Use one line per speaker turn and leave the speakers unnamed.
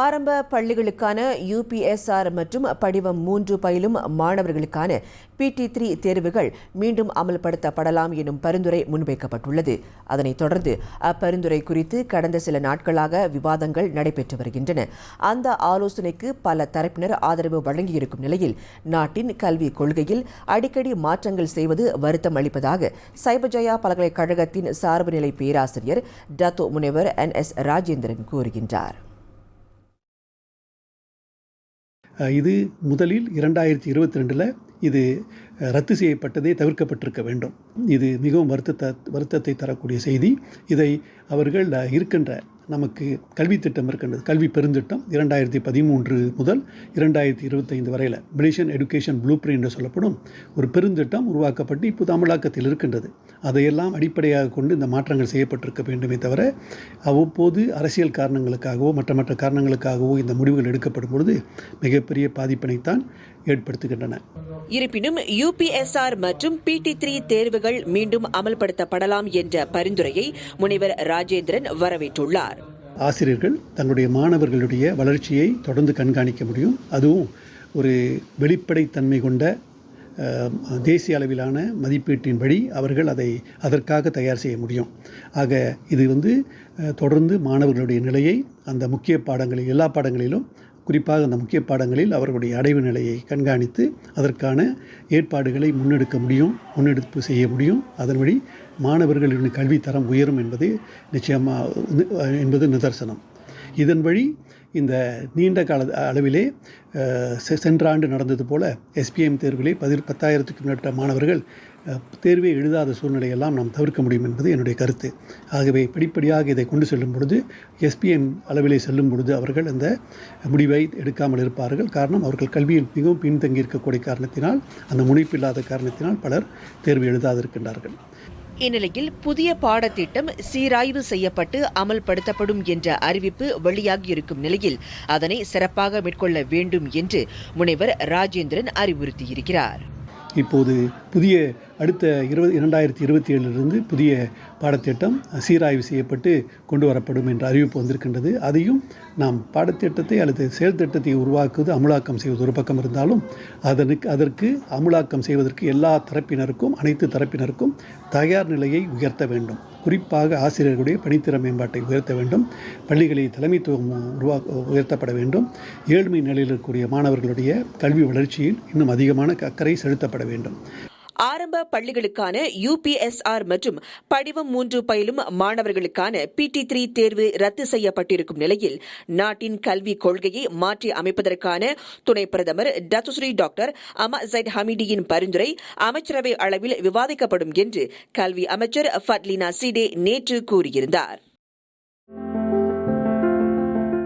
ஆரம்ப பள்ளிகளுக்கான யூபிஎஸ்ஆர் மற்றும் படிவம் மூன்று பயிலும் மாணவர்களுக்கான பிடி த்ரீ தேர்வுகள் மீண்டும் அமல்படுத்தப்படலாம் எனும் பரிந்துரை முன்வைக்கப்பட்டுள்ளது. அதனைத் தொடர்ந்து அப்பரிந்துரை குறித்து கடந்த சில நாட்களாக விவாதங்கள் நடைபெற்று வருகின்றன. அந்த ஆலோசனைக்கு பல தரப்பினர் ஆதரவு வழங்கியிருக்கும் நிலையில் நாட்டின் கல்விக் கொள்கையில் அடிக்கடி மாற்றங்கள் செய்வது வருத்தம் அளிப்பதாக சைபஜயா பல்கலைக்கழகத்தின் சார்புநிலை பேராசிரியர் டத்தோ முனைவர் என் எஸ் ராஜேந்திரன் கூறுகின்றார்.
இது முதலில் இரண்டாயிரத்தி இருபத்தி ரெண்டில் இது ரத்து செய்யப்பட்டதே தவிர்க்கப்பட்டிருக்க வேண்டும். இது மிகவும் வருத்தத்தை வருத்தத்தை தரக்கூடிய செய்தி. இதை அவர்கள் இருக்கின்ற நமக்கு கல்வி திட்டம் இருக்கின்றது. கல்வி பெருந்திட்டம் இரண்டாயிரத்தி பதிமூன்று முதல் இரண்டாயிரத்தி இருபத்தைந்து வரையில். பிரிஷன் எடுகேஷன் ப்ளூ என்று சொல்லப்படும் ஒரு பெருந்திட்டம் உருவாக்கப்பட்டு இப்போது தமிழாக்கத்தில் இருக்கின்றது. அதையெல்லாம் அடிப்படையாக கொண்டு இந்த மாற்றங்கள் செய்யப்பட்டிருக்க வேண்டுமே தவிர அவ்வப்போது அரசியல் காரணங்களுக்காகவோ மற்ற மற்ற காரணங்களுக்காகவோ இந்த முடிவுகள் எடுக்கப்படும் பொழுது மிகப்பெரிய பாதிப்பினைத்தான் ஏற்படுத்துகின்றன.
இருப்பினும் யூபிஎஸ்ஆர் மற்றும் பிடி த்ரீ தேர்வுகள் மீண்டும் அமல்படுத்தப்படலாம் என்ற பரிந்துரையை முனைவர் ராஜேந்திரன் வரவேற்றுள்ளார்.
ஆசிரியர்கள் தங்களுடைய மாணவர்களுடைய வளர்ச்சியை தொடர்ந்து கண்காணிக்க முடியும். அதுவும் ஒரு வெளிப்படைத்தன்மை கொண்ட தேசிய அளவிலான மதிப்பீட்டின்படி அவர்கள் அதை அதற்காக தயார் செய்ய முடியும். ஆக இது வந்து தொடர்ந்து மாணவர்களுடைய நிலையை அந்த முக்கிய பாடங்களில் எல்லா பாடங்களிலும் குறிப்பாக அந்த முக்கிய பாடங்களில் அவர்களுடைய அடைவு நிலையை கண்காணித்து அதற்கான ஏற்பாடுகளை முன்னெடுக்க முடியும் முன்னெடுப்பு செய்ய முடியும். அதன்படி மாணவர்களின் கல்வி தரம் உயரும் என்பது நிச்சயமாக என்பது நிதர்சனம். இதன் வழி இந்த நீண்ட கால அளவிலே செ- சென்ற ஆண்டு நடந்தது போல எஸ்பிஎம் தேர்விலே பதிர் பத்தாயிரத்துக்கும் மேற்பட்ட மாணவர்கள் தேர்வை எழுதாத சூழ்நிலையெல்லாம் நாம் தவிர்க்க முடியும் என்பது என்னுடைய கருத்து. ஆகவே படிப்படியாக இதை கொண்டு செல்லும் பொழுது எஸ்பிஎம் அளவிலே செல்லும் பொழுது அவர்கள் அந்த முடிவை எடுக்காமல் இருப்பார்கள். காரணம் அவர்கள் கல்வியில் மிகவும் பின்தங்கி இருக்கக்கூடிய காரணத்தினால் அந்த முனைப்பு இல்லாத காரணத்தினால் பலர் தேர்வு எழுதாதிருக்கின்றார்கள்.
இந்நிலையில் புதிய பாடத்திட்டம் சீராய்வு செய்யப்பட்டு அமல்படுத்தப்படும் என்ற அறிவிப்பு வெளியாகியிருக்கும் நிலையில் அதனை சிறப்பாக மேற்கொள்ள வேண்டும் என்று முனைவர் ராஜேந்திரன் அறிவுறுத்தியிருக்கிறார்.
இப்போது புதிய அடுத்த இருபது இரண்டாயிரத்தி இருபத்தி ஏழிலிருந்து புதிய பாடத்திட்டம் சீராய்வு செய்யப்பட்டு கொண்டு வரப்படும் என்ற அறிவிப்பு வந்திருக்கின்றது. அதையும் நாம் பாடத்திட்டத்தை அல்லது செயல் திட்டத்தை உருவாக்குவது அமுலாக்கம் செய்வது ஒரு பக்கம் இருந்தாலும் அதனுக்கு அதற்கு அமுலாக்கம் செய்வதற்கு எல்லா தரப்பினருக்கும் அனைத்து தரப்பினருக்கும் தயார் நிலையை உயர்த்த வேண்டும். குறிப்பாக ஆசிரியர்களுடைய பணித்திற மேம்பாட்டை உயர்த்த வேண்டும். பள்ளிகளில் தலைமைத்துவம் உருவா உயர்த்தப்பட வேண்டும். ஏழ்மை நிலையில் இருக்கக்கூடிய மாணவர்களுடைய கல்வி வளர்ச்சியில் இன்னும் அதிகமான அக்கறை செலுத்தப்பட வேண்டும்.
ஆரம்ப பள்ளிகளுக்கான யூபிஎஸ்ஆர் மற்றும் படிவம் மூன்று பயிலும் மாணவர்களுக்கான பிடி த்ரீ தேர்வு ரத்து செய்யப்பட்டிருக்கும் நிலையில் நாட்டின் கல்விக் கொள்கையை மாற்றி அமைப்பதற்கான துணை பிரதமர் டத்துஸ்ரீ டாக்டர் அமா ஜைட் ஹமீடியின் பரிந்துரை அமைச்சரவை அளவில் விவாதிக்கப்படும் என்று கல்வி அமைச்சர் ஃபட்லினா சிடே நேற்று கூறியிருந்தார்.